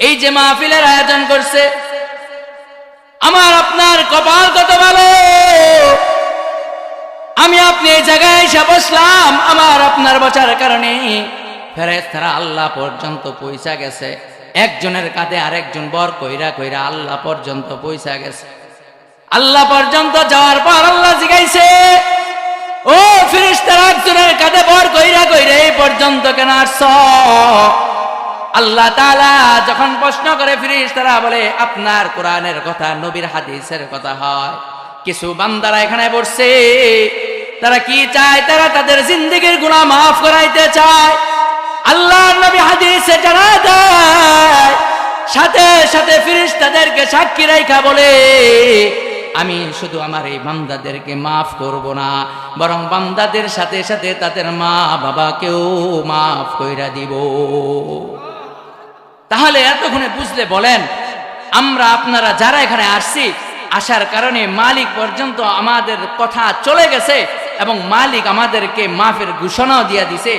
এই যে মাহফিলের আয়োজন করছে, আমার আপনার কপাল কত ভালো? আমি আপনি এই জায়গায় এসে বসলাম, আমার আপনার বসার কারণে। ফেরেস্তারা আল্লাহ পর্যন্ত পয়সা গেছে। একজনের কাঁধে আরেকজন বর কইরা কইরা আল্লাহ পর্যন্ত পয়সা গেছে। আল্লাহ পর্যন্ত যাওয়ার পর আল্লাহ জিগাইছে, ও ফিরিস্তারা একজনের কাঁধে বর কইরা কইরা এই পর্যন্ত কেন আসছ? আল্লাহ তাআলা যখন প্রশ্ন করে ফিরিস তারা বলে, আপনার কোরআনের কথা নবীর হাদিসের কথা হয়। কিছু বান্দারা এখানে বসছে। তারা কি চায়? তারা তাদের জিন্দগির গুনাহ মাফ করাইতে চায়। আল্লাহ নবী হাদিসে জানা দেয় সাথে সাথে ফিরিস তাদেরকে সাক্ষী রাইখা বলে, আমি শুধু আমার এই বান্দাদেরকে মাফ করব না, বরং বান্দাদের সাথে সাথে তাদের মা বাবাকেও মাফ কইরা দিব। তাহলে এতক্ষণে বুঝলে বলেন, আমরা আপনারা যারা এখানে আসছি, আসার কারণে মালিক পর্যন্ত আমাদের কথা চলে গেছে এবং মালিক আমাদেরকে মাফের ঘোষণাও দিয়া দিছে।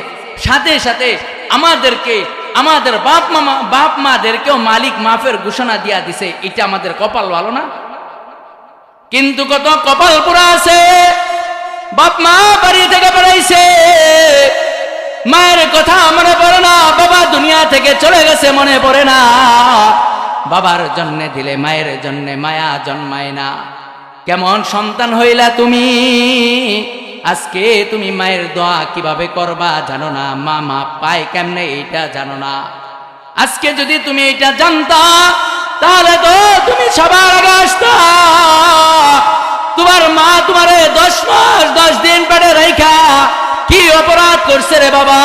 সাথে সাথে আমাদেরকে, আমাদের বাপ মামা, বাপ মাদেরকেও মালিক মাফের ঘোষণা দিয়া দিছে। এটা আমাদের কপাল ভালো না? কিন্তু কত কপাল পুরা আছে। বাপ মা বাড়ি থেকে বেড়াইছে মায়ের কথা মনে পড়ে না, বাবা দুনিয়া থেকে চলে গেছে মনে পড়ে না। বাবার জন্য দিলে মায়ের জন্য মায়া জন্মায় না। কেমন সন্তান হইলা তুমি? আজকে তুমি মায়ের দোয়া কীভাবে করবা জানো না? মা মা পায় কেমনে এইটা জানো না। আজকে যদি তুমি এটা জানতা, তাহলে তো তুমি সবার আগে আসতা। তোমার মা তোমারে দশ মাস, দশ দিন পেটে রেখা কি অপরাধ করছে রে বাবা?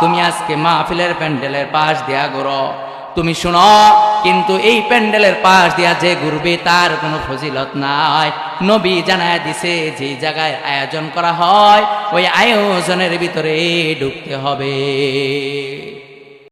তুমি আজকে মাহফিলের প্যান্ডেলের পাশ দিয়া গরো তুমি শুনো, কিন্তু এই প্যান্ডেলের পাশ দিয়া যে ঘুরবে তার কোনো ফজিলত নাই। নবী জানায় দিছে, যে জায়গায় আয়োজন করা হয়, ওই আয়োজনের ভিতরে ঢুকতে হবে।